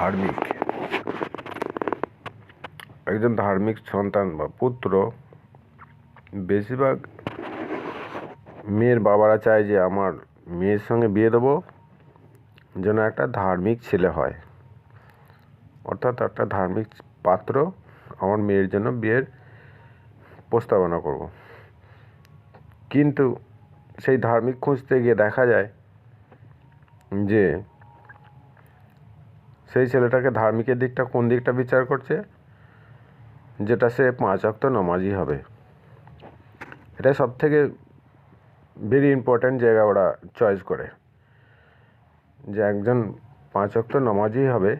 ধার্মিক। একজন ধার্মিক সন্তান বা পুত্র, বেশিরভাগ মেয়ের বাবারা চায় যে আমার মেয়ের সঙ্গে বিয়ে দেবো, যেন একটা ধার্মিক ছেলে হয়। অর্থাৎ একটা ধার্মিক পাত্র আমার মেয়ের জন্য বিয়ের প্রস্তাবনা করব। কিন্তু সেই ধার্মিক খুঁজতে গিয়ে দেখা যায় যে সেই ছেলেটাকে ধার্মিকের দিকটা কোন দিকটা বিচার করছে? যেটা সে পাঁচ অক্ত নমাজি হবে। এটা সব থেকে ভেরি ইম্পর্ট্যান্ট জায়গা ওরা চয়েস করে। যে একজন পাঁচ অক্ত নমাজি হবে,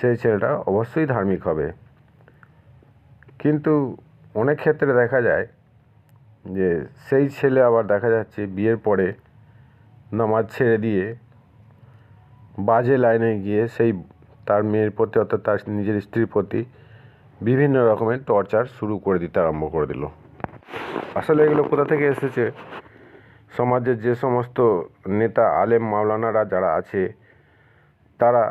সেই ছেলেটা অবশ্যই ধার্মিক হবে। কিন্তু অনেক ক্ষেত্রে দেখা যায় যে সেই ছেলে আবার দেখা যাচ্ছে বিয়ের পরে নামাজ ছেড়ে দিয়ে বাজে লাইনে গিয়ে সেই তার মেয়ের প্রতি অর্থাৎ তার নিজের স্ত্রীর প্রতি বিভিন্ন রকমের টর্চার শুরু করে দিতে আরম্ভ করে দিল। আসলে এগুলো কোথা থেকে এসেছে? সমাজের যে সমস্ত নেতা, আলেম, মাওলানারা যারা আছে, তারা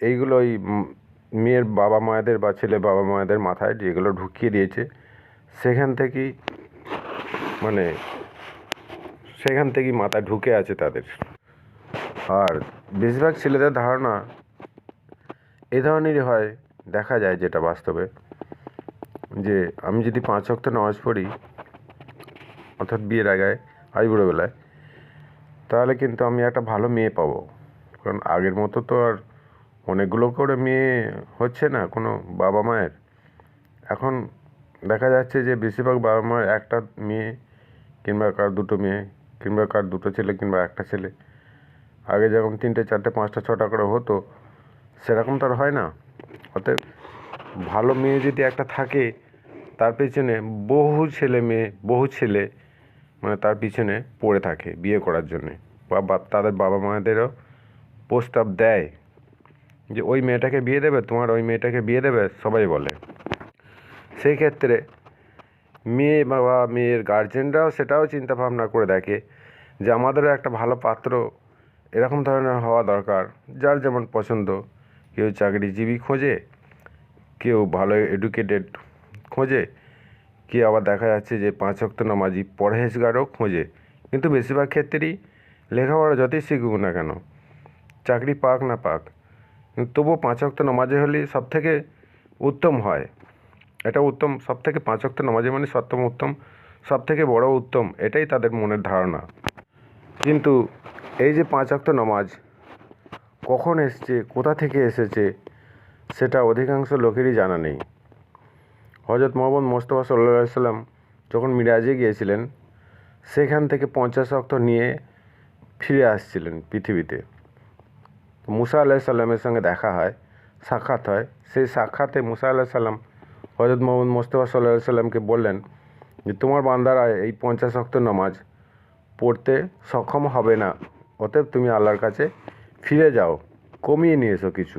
এইগুলোই উম মেয়ের বাবা মায়েদের বা ছেলে বাবা মায়েদের মাথায় যেগুলো ঢুকিয়ে দিয়েছে, সেখান থেকেই মানে সেখান থেকেই মাথায় ঢুকে আছে তাদের। আর বেশিরভাগ ছেলেদের ধারণা এই ধরনেরই হয়, দেখা যায় যেটা বাস্তবে, যে আমি যদি পাঁচ ওয়াক্ত নামাজ পড়ি, অর্থাৎ বিয়ের আগে আইবুড়োবেলায় তাহলে কিন্তু আমি একটা ভালো মেয়ে পাবো। কারণ আগের মতো তো আর অনেকগুলো করে মেয়ে হচ্ছে না, কোনো বাবা মায়ের। এখন দেখা যাচ্ছে যে বেশিরভাগ বাবা মায়ের একটা মেয়ে কিংবা কার দুটো মেয়ে, কিংবা কার দুটো ছেলে কিংবা একটা ছেলে। আগে যেমন তিনটে, চারটে, পাঁচটা, ছটা করে হতো, সেরকম তো আর হয় না। অতএব ভালো মেয়ে যদি একটা থাকে, তার পেছনে বহু ছেলে মেয়ে, বহু ছেলে মানে তার পিছনে পড়ে থাকে বিয়ে করার জন্যে। বা, বা- তাদের বাবা মায়েদেরও প্রস্তাব দেয় যে, ওই মেয়েটাকে বিয়ে দেবে, তোমার ওই মেয়েটাকে বিয়ে দেবে সবাই বলে। সেই ক্ষেত্রে মেয়ে বাবা মেয়ের গার্জেনরাও সেটাও চিন্তা ভাবনা করে দেখে যে, আমাদেরও একটা ভালো পাত্র এরকম ধরনের হওয়া দরকার। যার যেমন পছন্দ, কেউ চাকরিজীবী খোঁজে, কেউ ভালো এডুকেটেড খোঁজে কি আবার দেখা যাচ্ছে যে পাঁচ অক্ত নামাজি পরহেজগারও খোঁজে। কিন্তু বেশিরভাগ ক্ষেত্রেই লেখাপড়া যতই শিখুক না কেন? চাকরি পাক না পাক। কিন্তু তবুও পাঁচ অক্ত নামাজে হলেই সব থেকে উত্তম হয়। এটা উত্তম সব থেকে পাঁচ অক্ত নামাজে মানে সপ্তম উত্তম সব থেকে বড় উত্তম, এটাই তাদের মনের ধারণা। কিন্তু এই যে পাঁচ অক্ত নামাজ, কখন এসছে, কোথা থেকে এসেছে, সেটা অধিকাংশ লোকেরই জানা নেই। হজরত মোহাম্মদ মোস্তফা সাল্লা সাল্লাম যখন মিরাজে গিয়েছিলেন, সেখান থেকে পঞ্চাশ অক্ত নিয়ে ফিরে আসছিলেন পৃথিবীতে। মুসা আল্লাহ সাল্লামের সঙ্গে দেখা হয়, সাক্ষাৎ হয়। সেই সাক্ষাতে মুসা আল্লাহ সাল্লাম হজরত মোহাম্মদ মোস্তফা সাল্লাহ সাল্লামকে বললেন যে, তোমার বান্দারা এই পঞ্চাশ অক্ত নামাজ পড়তে সক্ষম হবে না। অতএব তুমি আল্লাহর কাছে ফিরে যাও, কমিয়ে নিয়ে এসো কিছু।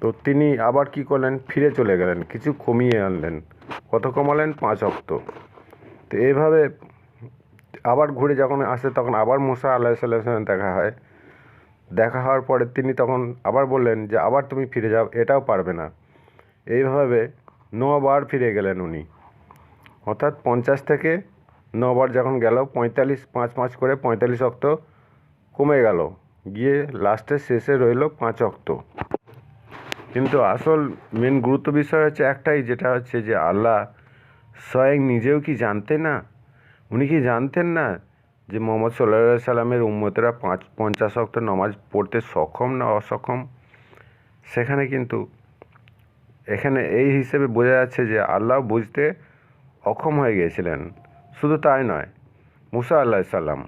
তো তিনি আবার কি করলেন? ফিরে চলে গেলেন, কিছু কমিয়ে আনলেন। কত কমালেন পাঁচ অক্ত। তো এইভাবে আবার ঘুরে যখন আসে, তখন আবার মুসা আল্লাহ সাল্লাহ দেখা হয়। দেখা হওয়ার পরে তিনি তখন আবার বললেন যে, আবার তুমি ফিরে যাও, এটাও পারবে না। এইভাবে নবার ফিরে গেলেন উনি। অর্থাৎ পঞ্চাশ থেকে নবার যখন গেল, পঁয়তাল্লিশ, পাঁচ পাঁচ করে পঁয়তাল্লিশ অক্ত কমে গেল। গিয়ে লাস্টে শেষে রইল পাঁচ অক্ত। কিন্তু আসল মেন গুরুত্ব বিষয় হচ্ছে একটাই, যেটা হচ্ছে যে আল্লাহ স্বয়ং নিজেও কি জানতেন না? উনি কি জানতেন না যে মোহাম্মদ সাল্লা সাল্লামের উম্মতেরা পাঁচ, পঞ্চাশ অক্ত নামাজ পড়তে সক্ষম না অসক্ষম? সেখানে কিন্তু, এখানে এই হিসেবে বোঝা যাচ্ছে যে আল্লাহ বুঝতে অক্ষম হয়ে গিয়েছিলেন। শুধু তাই নয়, মুসা আল্লাহ সাল্লাম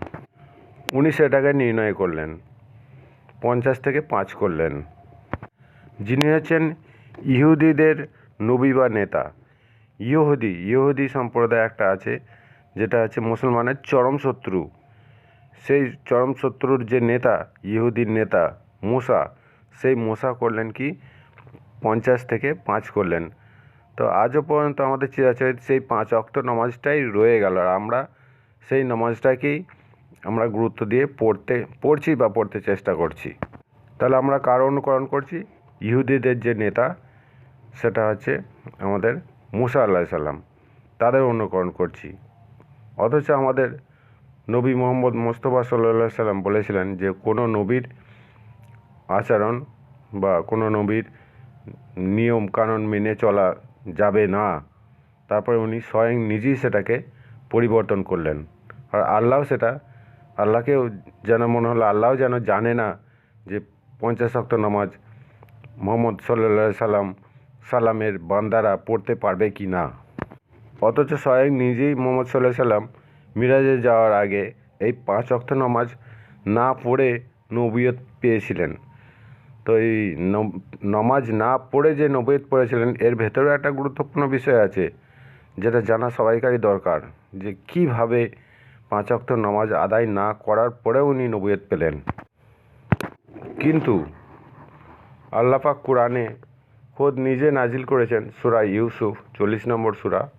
উনি সেটাকে নির্ণয় করলেন, পঞ্চাশ থেকে পাঁচ করলেন। যিনি হচ্ছেন ইহুদিদের নবী বা নেতা। ইহুদি ইহুদি সম্প্রদায় একটা আছে, যেটা হচ্ছে মুসলমানের চরম শত্রু। সেই চরম শত্রুর যে নেতা, ইহুদির নেতা মুসা, সেই মুসা করলেন কি? পঞ্চাশ থেকে পাঁচ করলেন। তো আজও পর্যন্ত আমাদের চিরাচরিত সেই পাঁচ অক্ত নামাজটাই রয়ে গেল। আর আমরা সেই নামাজটাকেই আমরা গুরুত্ব দিয়ে পড়তে, পড়ছি বা পড়তে চেষ্টা করছি। তাহলে আমরা কার অনুকরণ করছি? ইহুদিদের যে নেতা, সেটা হচ্ছে আমাদের মুসা আল্লাহ সাল্লাম তাদের অনুকরণ করছি। অথচ আমাদের নবী মোহাম্মদ মোস্তফা সাল্লাহ সাল্লাম বলেছিলেন যে, কোনো নবীর আচরণ বা কোনো নবীর নিয়ম কানুন মেনে চলা যাবে না। তারপরে উনি স্বয়ং নিজেই সেটাকে পরিবর্তন করলেন। আর আল্লাহ সেটা, আল্লাহকেও যেন মনে হলো, আল্লাহও যেন জানে না যে পঞ্চাশ অক্ত নামাজ মোহাম্মদ সাল্লা সাল্লাম সাল্লামের বান্দারা পড়তে পারবে কি না। অথচ স্বয়ং নিজেই মোহাম্মদ সাল্লাহ সাল্লাম মিরাজে যাওয়ার আগে এই পাঁচ অক্ত নামাজ না পড়ে নবিয়ত পেয়েছিলেন। তো এই নম- নামাজ না পড়ে যে নবীয়ত পড়েছিলেন, এর ভেতরে একটা গুরুত্বপূর্ণ বিষয় আছে, যেটা জানা সবাইকারই দরকার, যে কীভাবে পাঁচ অক্ত নমাজ আদায় না করার পরেও উনি নবীয়ত পেলেন। কিন্তু আল্লাপাক কোরআনে খোদ নিজে নাজিল করেছেন সুরা ইউসুফ, চল্লিশ নম্বর সুরা,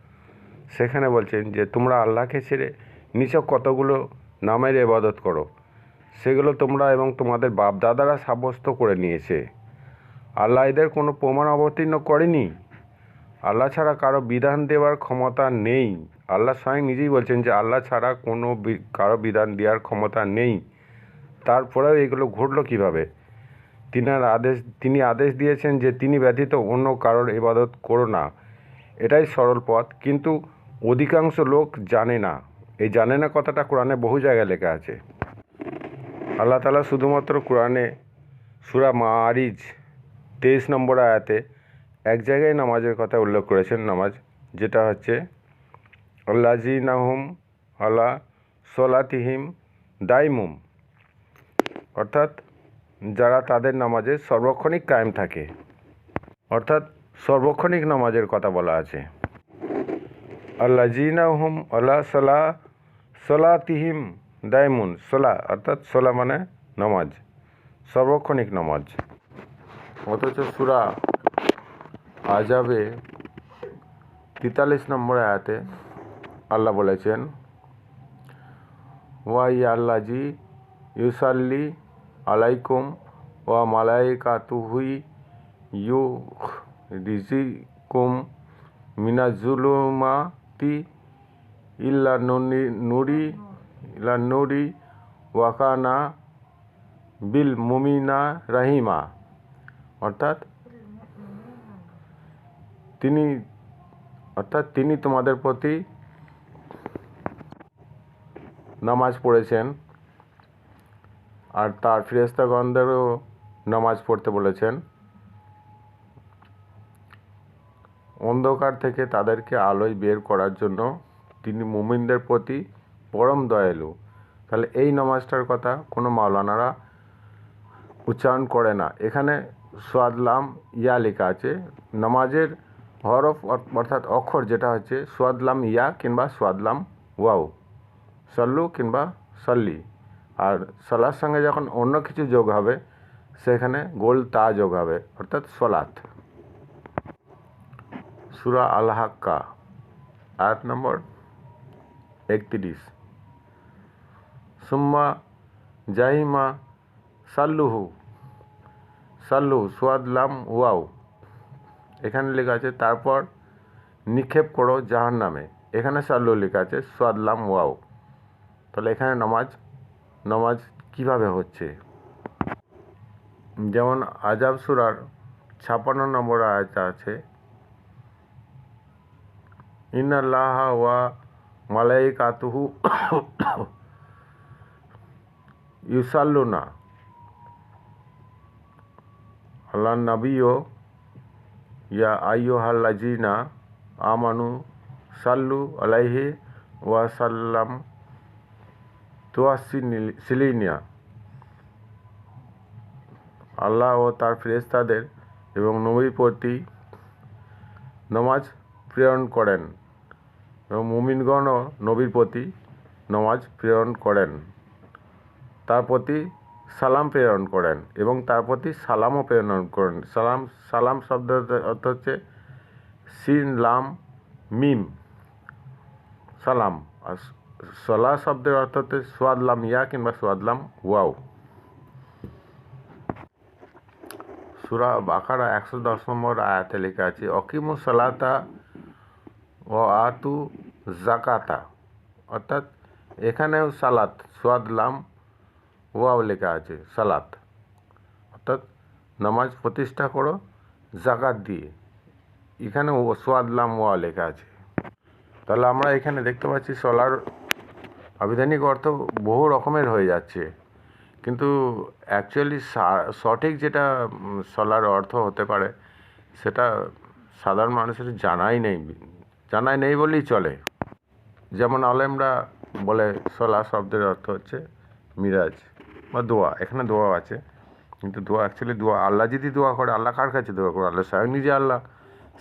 সেখানে বলছেন যে, তোমরা আল্লাহকে ছেড়ে নিচক কতগুলো নামের ইবাদত করো? সেগুলো তোমরা এবং তোমাদের বাপদাদারা সাব্যস্ত করে নিয়েছে। আল্লাহ এদের কোনো প্রমাণ অবতীর্ণ করেনি। আল্লাহ ছাড়া কারও বিধান দেওয়ার ক্ষমতা নেই। আল্লাহ স্বয়ং নিজেই বলছেন যে, আল্লাহ ছাড়া কোনো কারও বিধান দেওয়ার ক্ষমতা নেই। তারপরেও এগুলো ঘটলো কীভাবে? তিনার আদেশ, তিনি আদেশ দিয়েছেন যে, তিনি ব্যতীত অন্য কারোর ইবাদত করো না। এটাই সরল পথ, কিন্তু অধিকাংশ লোক জানে না। এই জানে না কথাটা কোরআনে বহু জায়গায় লেখা আছে। আল্লাহ তালা শুধুমাত্র কোরআনে সুরা মারিজ তেইশ নম্বর আয়াতে এক জায়গায় নামাজের কথা উল্লেখ করেছেন। নামাজ যেটা হচ্ছে আল্লাজিনাহুম আল্লাহ সলাতিহিম দাইমুম। অর্থাৎ যারা তাদের নামাজে সর্বক্ষণিক কায়েম থাকে। অর্থাৎ সর্বক্ষণিক নামাজের কথা বলা আছে। আল্লাহ জিনাহুম আল্লাহ সলা সলাতিহিম দাইমুন সোলা, অর্থাৎ সোলা মানে নামাজ, সর্বক্ষণিক নামাজ। অথচ সুরা আজাবে তেতাল্লিশ নম্বর আয়াতে আল্লাহ বলেছেন, ওয়াই আল্লাজি ইউসাল্লি আলাইকুম ওয়া মালাইকাতুহুই ইউ রিজিকুম মিনাজুলুমাতি ইল্লা নুরি ইল্লা নুরি ওয়াকানা বিল মুমিনা রাহিমা। অর্থাৎ তিনি অর্থাৎ তিনি তোমাদের প্রতি নামাজ পড়েছেন আর তার ফিরেস্তাগণদেরও নামাজ পড়তে বলেছেন। অন্ধকার থেকে তাদেরকে আলোয় বের করার জন্য তিনি মুমিনদের প্রতি পরম দয়ালু। তাহলে এই নামাজটার কথা কোনো মাওলানারা উচ্চারণ করে না। এখানে সোয়াদলাম ইয়া লেখা আছে। নামাজের হরফ অর- অর্থাৎ অক্ষর যেটা হচ্ছে সোয়াদলাম ইয়া কিংবা সোয়াদলাম ওয়াও, সল্লু কিংবা সল্লি। আর সলার সঙ্গে যখন অন্য কিছু যোগ হবে, সেখানে গোল তা যোগ হবে, অর্থাৎ সলাত সুরা আল হাক্কা আয়াত নম্বর একত্রিশ। সুম্মা জাহিমা সাল্লুহু। সাল্লু সুয়াদলাম ওয়াও। এখানে লেখা আছে, তারপর নিক্ষেপ করো জাহান নামে এখানে সাল্লু লেখা আছে সোয়াদলাম ওয়াও। তাহলে এখানে নামাজ নামাজ কীভাবে হচ্ছে? যেমন আজাব সুরার ছাপান্ন নম্বর আয়াত আছে, ইন্নাল্লাহ ওয়া মালাইকাতুহু ইউসাল্লুনা। আল্লাহ নবীও, ইয়া আইয়ুহাল্লাজিনা আমানু সাল্লু আলাইহি ওয়াসাল্লাম তোয়াসিলিনিয়া আল্লাহ ও তার ফেরেশতাদের এবং নবীর প্রতি নমাজ প্রেরণ করেন এবং মুমিনগণও নবীর প্রতি নমাজ প্রেরণ করেন। তার প্রতি সালাম প্রেরণ করেন এবং তার প্রতি সালামও প্রেরণ করেন। সালাম সালাম শব্দের অর্থ হচ্ছে সিন, লাম, মিম, সালাম। আর সলা শব্দের অর্থ হচ্ছে সোয়াদলাম ইয়া কিংবা সোয়াদলাম ওয়াও। সুরা বাকারা একশো দশ নম্বর আয়াতে লেখা আছে, অকিমু সালাতা ও আতু জাকাতা অর্থাৎ এখানেও সালাত, সোয়াদ লাম ওয়াও লেখা আছে সালাত অর্থাৎ নামাজ প্রতিষ্ঠা করো জাকাত দিয়ে এখানে ও সোয়াদ লাম ওয়া লেখা আছে তাহলে আমরা এখানে দেখতে পাচ্ছি সলার আবিধানিক অর্থ বহু রকমের হয়ে যাচ্ছে কিন্তু অ্যাকচুয়ালি সঠিক যেটা সলার অর্থ হতে পারে সেটা সাধারণ মানুষের জানাই নেই জানাই নেই বলেই চলে যেমন আলেমরা বলে সলা শব্দের অর্থ হচ্ছে মিরাজ বা দোয়া, এখানে দোয়া আছে। কিন্তু দোয়া অ্যাকচুয়ালি দোয়া, আল্লাহ যদি দোয়া করে, আল্লাহ কার কাছে দোয়া করে আল্লাহ স্বয়ং নিজে আল্লাহ,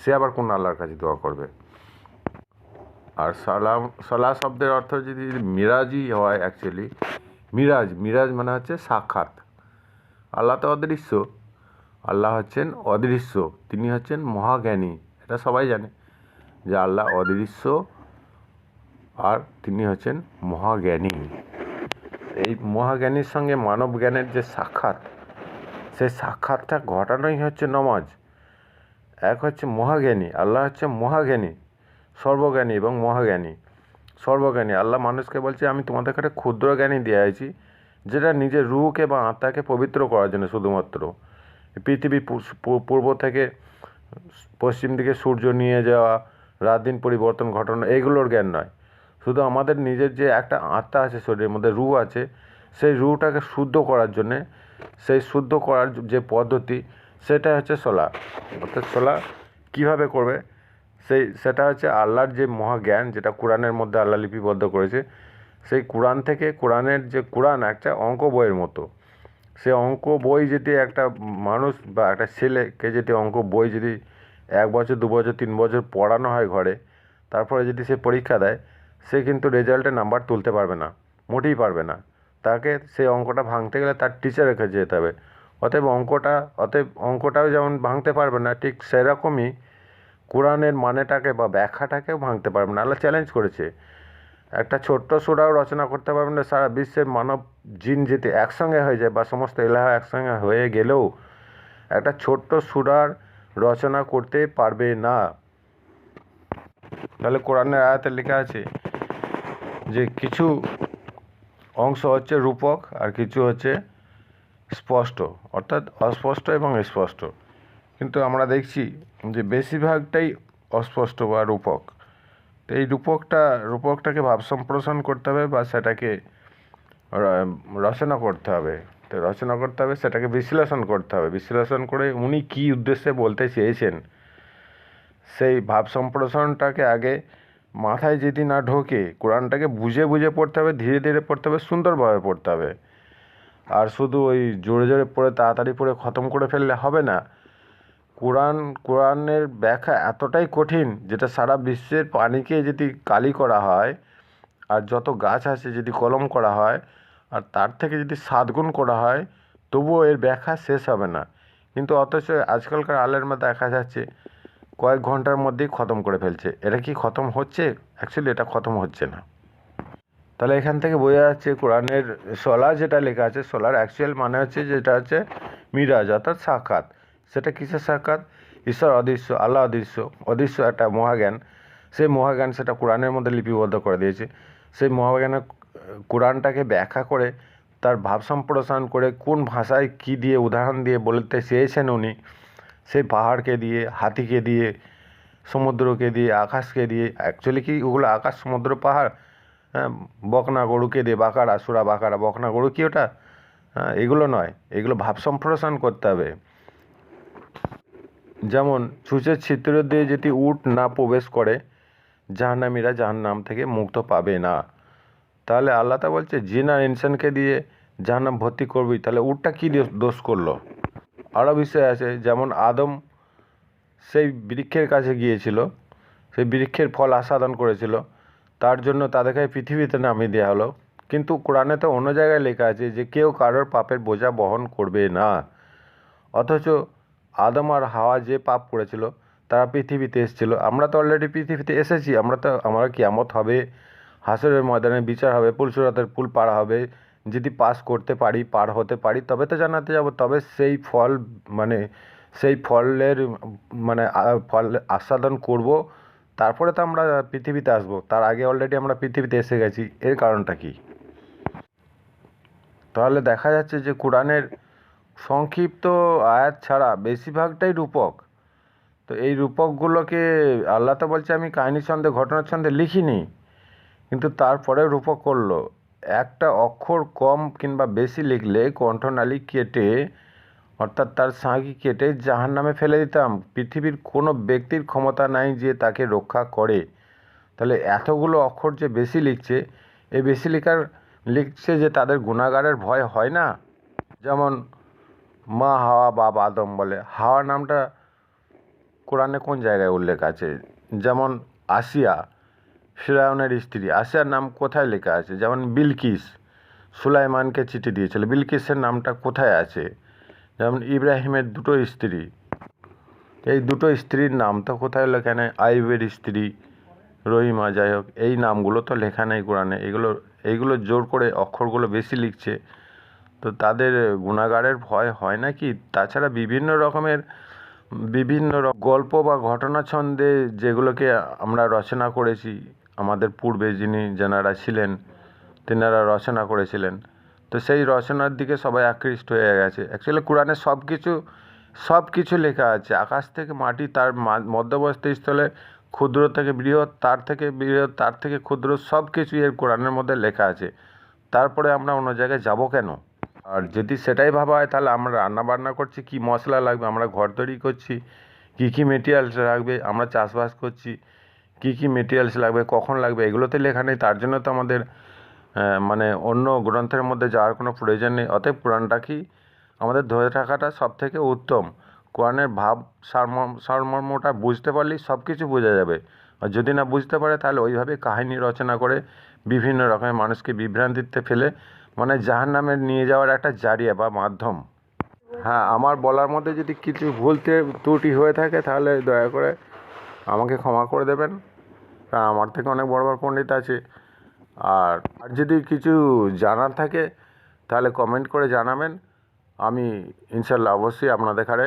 সে আবার কোন আল্লাহর কাছে দোয়া করবে? আর সালাম সলা শব্দের অর্থ যদি মিরাজই হয় অ্যাকচুয়ালি মিরাজ মিরাজ মানে হচ্ছে সাক্ষাৎ। আল্লাহ তো অদৃশ্য, আল্লাহ হচ্ছেন অদৃশ্য, তিনি হচ্ছেন মহাজ্ঞানী। এটা সবাই জানে যে আল্লাহ অদৃশ্য আর তিনি হচ্ছেন মহাজ্ঞানী। এই মহাজ্ঞানীর সঙ্গে মানব জ্ঞানের যে সাক্ষাৎ, সেই সাক্ষাৎটা ঘটানোই হচ্ছে নমাজ। এক হচ্ছে মহাজ্ঞানী, আল্লাহ হচ্ছে মহাজ্ঞানী, সর্বজ্ঞানী এবং মহাজ্ঞানী। সর্বজ্ঞানী, আল্লাহ মানুষকে বলছে, আমি তোমাদের কাছে ক্ষুদ্র জ্ঞানী দিয়েছি যেটা নিজের রুহকে বা আত্মাকে পবিত্র করার জন্য শুধুমাত্র। পৃথিবী পূর্ব থেকে পশ্চিম দিকে সূর্য নিয়ে যাওয়া, রাত দিন পরিবর্তন ঘটানো এইগুলোর জ্ঞান নয়। শুধু আমাদের নিজের যে একটা আত্মা আছে, শরীরের মধ্যে রু আছে, সেই রুটাকে শুদ্ধ করার জন্যে, সেই শুদ্ধ করার যে পদ্ধতি, সেটা হচ্ছে সোলা অর্থাৎ সোলা কীভাবে করবে? সেই, সেটা হচ্ছে আল্লাহর যে মহাজ্ঞান, যেটা কোরআনের মধ্যে আল্লাহ লিপিবদ্ধ করেছে, সেই কোরআন থেকে কোরআনের যে কোরআন, একটা অঙ্ক বইয়ের মতো। সে অঙ্ক বই যদি একটা মানুষ বা একটা ছেলেকে যদি অঙ্ক বই যদি এক বছর, দু বছর, তিন বছর পড়ানো হয় ঘরে, তারপরে যদি সে পরীক্ষা দেয় সে কিন্তু রেজাল্টে নাম্বার তুলতে পারবে না, মোটেই পারবে না। তাকে সেই অঙ্কটা ভাঙতে গেলে তার টিচারের কাছে যেতে হবে। অতএব অঙ্কটা, অতএব অঙ্কটাও যেমন ভাঙতে পারবে না, ঠিক সেরকমই কোরআনের মানেটাকে বা ব্যাখ্যাটাকেও ভাঙতে পারবে না। আল্লাহ চ্যালেঞ্জ করেছে। একটা ছোট্ট সুরাও রচনা করতে পারবে না সারা বিশ্বের মানব জিন যদি একসঙ্গে হয়ে যায় বা সমস্ত এলাহা একসঙ্গে হয়ে গেলেও একটা ছোট্ট সুরার রচনা করতে পারবে না। তাহলে কোরআনের আয়াতে লেখা আছে যে কিছু অংশ হচ্ছে রূপক আর কিছু হচ্ছে স্পষ্ট, অর্থাৎ অস্পষ্ট এবং স্পষ্ট। কিন্তু আমরা দেখছি যে বেশিরভাগটাই অস্পষ্ট বা রূপক। তো এই রূপকটা, রূপকটাকে ভাব সম্প্রসারণ করতে হবে বা সেটাকে রচনা করতে হবে। তো রচনা করতে হবে, সেটাকে বিশ্লেষণ করতে হবে। বিশ্লেষণ করে উনি কী উদ্দেশ্যে বলতে চেয়েছেন, সেই ভাব সম্প্রসারণটাকে আগে মাথায় যদি না ঢোকে, কোরআনটাকে বুঝে বুঝে পড়তে হবে, ধীরে ধীরে পড়তে হবে, সুন্দরভাবে পড়তে হবে। আর শুধু ওই জোরে জোরে পড়ে, তাড়াতাড়ি পড়ে খতম করে ফেললে হবে না। কোরআন, কোরআনের ব্যাখ্যা এতটাই কঠিন, যেটা সারা বিশ্বের পানিকে যদি কালি করা হয়, আর যত গাছ আছে যদি কলম করা হয়, আর তার থেকে যদি সাতগুণ করা হয়, তবুও এর ব্যাখ্যা শেষ হবে না। কিন্তু অথচ আজকালকার আলের দেখা যাচ্ছে কয়েক ঘণ্টার মধ্যেই খতম করে ফেলছে। এটা কি খতম হচ্ছে? অ্যাকচুয়ালি এটা খতম হচ্ছে না। তাহলে এখান থেকে বোঝা যাচ্ছে কোরআনের সলা যেটা লেখা আছে, সলার অ্যাকচুয়াল মানে হচ্ছে যেটা হচ্ছে মিরাজ, অর্থাৎ সাক্ষাৎ সেটা কিসের সাক্ষাৎ ঈশ্বর অদৃশ্য, আল্লাহ অদৃশ্য। অদৃশ্য একটা মহাজ্ঞান। সেই মহাজ্ঞান সেটা কোরআনের মধ্যে লিপিবদ্ধ করে দিয়েছে। সেই মহাজ্ঞানের কোরআনটাকে ব্যাখ্যা করে, তার ভাব সম্প্রসারণ করে কোন ভাষায় কী দিয়ে উদাহরণ দিয়ে বলতে চেয়েছেন উনি সেই পাহাড়কে দিয়ে, হাতিকে দিয়ে, সমুদ্রকে দিয়ে, আকাশকে দিয়ে অ্যাকচুয়ালি কি ওগুলো আকাশ, সমুদ্র, পাহাড়? হ্যাঁ বকনা গরুকে দিয়ে বাকারা সুরা বাকারা বকনা গরু কি ওটা? হ্যাঁ এগুলো নয়। এগুলো ভাব সম্প্রসারণ করতে হবে। যেমন ছুঁচের ছিদ্র দিয়ে যদি উট না প্রবেশ করে, জাহান্নামীরা জাহান্নাম থেকে মুক্ত পাবে না। তাহলে আল্লাহ তা বলছে, জিন ইনসানকে দিয়ে জাহান্নাম ভর্তি করবি, তাহলে উটটা কী দোষ করল? আরও বিষয় আছে, যেমন আদম সেই বৃক্ষের কাছে গিয়েছিল, সেই বৃক্ষের ফল আস্বাদন করেছিল, তার জন্য তাদেরকে পৃথিবীতে নামিয়ে দেওয়া হলো। কিন্তু কোরআনে তো অন্য জায়গায় লেখা আছে যে কেউ কারোর পাপের বোঝা বহন করবে না। অথচ আদম আর হাওয়া যে পাপ করেছিল, তারা পৃথিবীতে এসেছিল। আমরা তো অলরেডি পৃথিবীতে এসেছি, আমরা তো, আমরা কিয়ামত হবে, হাসরের ময়দানে বিচার হবে পুলসুরাতের পুল পার হবে যদি পাস করতে পারি, পার হতে পারি, তবে তো জানাতে যাব। তবে সেই ফল মানে সেই ফলের মানে ফল আস্বাদন করব। তারপরে তো আমরা পৃথিবীতে আসব। তার আগে অলরেডি আমরা পৃথিবীতে এসে গেছি। এর কারণটা কি? তাহলে দেখা যাচ্ছে যে কোরআনের সংক্ষিপ্ত আয়াত ছাড়া বেশিরভাগটাই রূপক। তো এই রূপকগুলোকে আল্লাহ তো বলছে, আমি কাহিনী ছন্দে, ঘটনার ছন্দে লিখিনি। কিন্তু তারপরে রূপক করল। একটা অক্ষর কম কিংবা বেশি লিখলে কণ্ঠনালী কেটে, অর্থাৎ তার সাঁকি কেটে জাহান নামে ফেলে দিতাম। পৃথিবীর কোনো ব্যক্তির ক্ষমতা নাই যে তাকে রক্ষা করে। তাহলে এতগুলো অক্ষর যে বেশি লিখছে এই বেশি লেখার, লিখছে যে তাদের গুণাগারের ভয় হয় না? যেমন মা হাওয়া বাপ আদম বলে। হাওয়া নামটা কোরআনে কোন জায়গায় উল্লেখ আছে? যেমন আসিয়া। ফিরাউনের স্ত্রী। আসিয়ার নাম কোথায় লেখা আছে? যেমন বিলকিস। সুলাইমানকে চিঠি দিয়েছিল। বিলকিসের নামটা কোথায় আছে? যেমন ইব্রাহিমের দুটো স্ত্রী। এই দুটো স্ত্রীর নাম তো কোথায় লেখা নেই? আইবের স্ত্রী, রহিমা, যাই হোক, এই নামগুলো তো লেখা নেই কোরআনে। এগুলো, এইগুলো জোর করে অক্ষরগুলো বেশি লিখছে। তো তাদের গুণাগারের ভয় হয় না কি তাছাড়া বিভিন্ন রকমের, বিভিন্ন গল্প বা ঘটনা ছন্দে যেগুলোকে আমরা রচনা করেছি আমাদের পূর্বে যিনি যেনারা ছিলেন, তেনারা রচনা করেছিলেন। তো সেই রচনার দিকে সবাই আকৃষ্ট হয়ে গেছে। অ্যাকচুয়ালি কোরআনে সব কিছু সব কিছু লেখা আছে। আকাশ থেকে মাটি, তার মা- মধ্যবর্তী স্থলে ক্ষুদ্র থেকে বৃহৎ, তার থেকে বৃহৎ, তার থেকে ক্ষুদ্র সব কিছুই এর কোরআনের মধ্যে লেখা আছে। তারপরে আমরা অন্য জায়গায় যাব কেন? আর যদি সেটাই ভাবা হয়, তাহলে আমরা রান্না বান্না করছি, কি মশলা লাগবে, আমরা ঘর তৈরি করছি, কী কী মেটেরিয়ালস লাগবে, আমরা চাষবাস করছি। কী কী মেটেরিয়ালস লাগবে, কখন লাগবে, এগুলোতে লেখা নেই, তার জন্য তো আমাদের মানে অন্য গ্রন্থের মধ্যে যাওয়ার কোনো প্রয়োজন নেই। অতএব কোরআনটা কি আমাদের ধরে থাকাটা সব থেকে উত্তম? কোরআনের ভাব সারমর্ম সারমর্মটা বুঝতে পারলেই সব কিছু বোঝা যাবে। আর যদি না বুঝতে পারে, তাহলে ওইভাবে কাহিনী রচনা করে বিভিন্ন রকমের মানুষকে বিভ্রান্তিতে ফেলে মানে জাহান নামে নিয়ে যাওয়ার একটা জারিয়া বা মাধ্যম। হ্যাঁ আমার বলার মধ্যে যদি কিছু ভুলতে ত্রুটি হয়ে থাকে, তাহলে দয়া করে আমাকে ক্ষমা করে দেবেন। কারণ আমার থেকে অনেক বড় বড় পণ্ডিত আছে। আর আর যদি কিছু জানার থাকে, তাহলে কমেন্ট করে জানাবেন। আমি ইনশাল্লাহ অবশ্যই আপনাদের কারে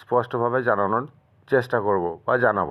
স্পষ্টভাবে জানানোর চেষ্টা করব বা জানাব।